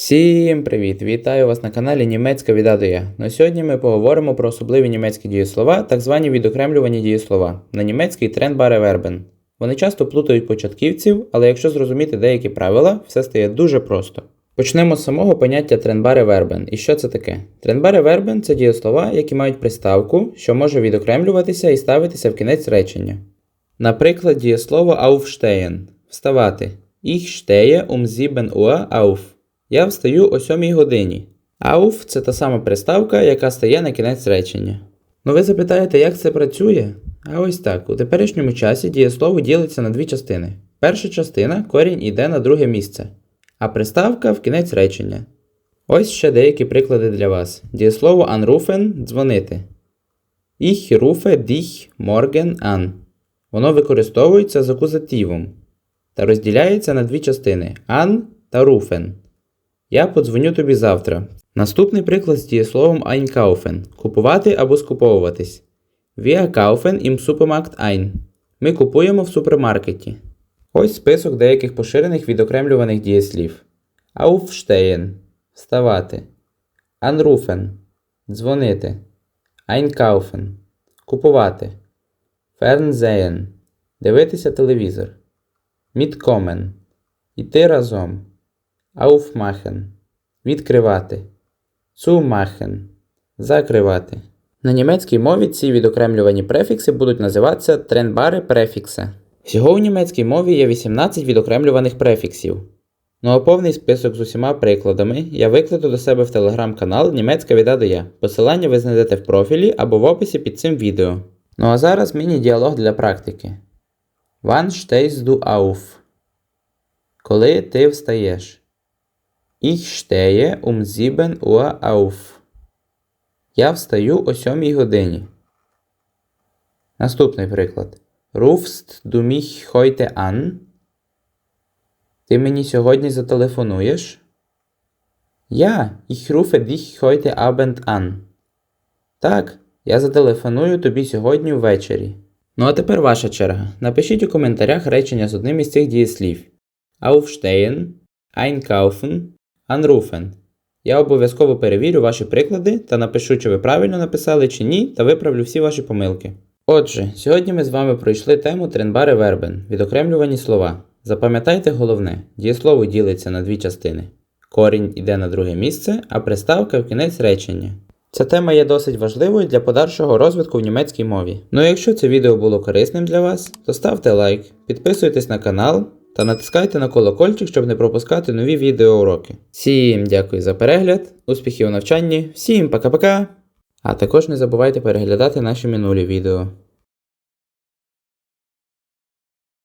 Всім привіт! Вітаю вас на каналі Німецька від А. На сьогодні ми поговоримо про особливі німецькі дієслова, так звані відокремлювані дієслова, на німецький тренбаре вербен. Вони часто плутають початківців, але якщо зрозуміти деякі правила, все стає дуже просто. Почнемо з самого поняття тренбаре вербен. І що це таке? Тренбаре вербен це дієслова, які мають приставку, що може відокремлюватися і ставитися в кінець речення. Наприклад, дієслово aufstehen – вставати. Ich stehe um 7 Uhr auf. Я встаю о 7 годині. Auf – це та сама приставка, яка стає на кінець речення. Ну ви запитаєте, як це працює? А ось так. У теперішньому часі дієслово ділиться на дві частини. Перша частина корінь іде на друге місце, а приставка в кінець речення. Ось ще деякі приклади для вас. Дієслово anrufen – дзвонити. Ich rufe dich morgen an. Воно використовується з акузативом та розділяється на дві частини an та rufen. Я подзвоню тобі завтра. Наступний приклад з дієсловом einkaufen – купувати або скуповуватись. Wir kaufen im Supermarkt ein. Ми купуємо в супермаркеті. Ось список деяких поширених відокремлюваних дієслів. Aufstehen – вставати. Anrufen – дзвонити. Einkaufen – купувати. Fernsehen – дивитися телевізор. Mitkommen – іти разом. Aufmachen – відкривати. Zumachen – закривати. На німецькій мові ці відокремлювані префікси будуть називатися тренбари префікси. Всього у німецькій мові є 18 відокремлюваних префіксів. Ну а повний список з усіма прикладами я викладу до себе в телеграм-канал Німецька від А до Я. Посилання ви знайдете в профілі або в описі під цим відео. Ну а зараз міні-діалог для практики. Wann stehst du auf? Коли ти встаєш? Ich stehe um 7 Uhr auf. Я встаю о 7 годині. Наступний приклад. Rufst du mich heute an? Ти мені сьогодні зателефонуєш? Ja, ich rufe dich heute Abend an. Так, я зателефоную тобі сьогодні ввечері. Ну а тепер ваша черга. Напишіть у коментарях речення з одним із цих дієслів. Aufstehen, einkaufen, anrufen. Я обов'язково перевірю ваші приклади та напишу, чи ви правильно написали чи ні, та виправлю всі ваші помилки. Отже, сьогодні ми з вами пройшли тему тренбари вербен, відокремлювані слова. Запам'ятайте головне, дієслово ділиться на дві частини. Корінь іде на друге місце, а приставка в кінець речення. Ця тема є досить важливою для подальшого розвитку в німецькій мові. Ну а якщо це відео було корисним для вас, то ставте лайк, підписуйтесь на канал та натискайте на колокольчик, щоб не пропускати нові відеоуроки. Всім дякую за перегляд, успіхів у навчанні, всім пока-пока! А також не забувайте переглядати наші минулі відео.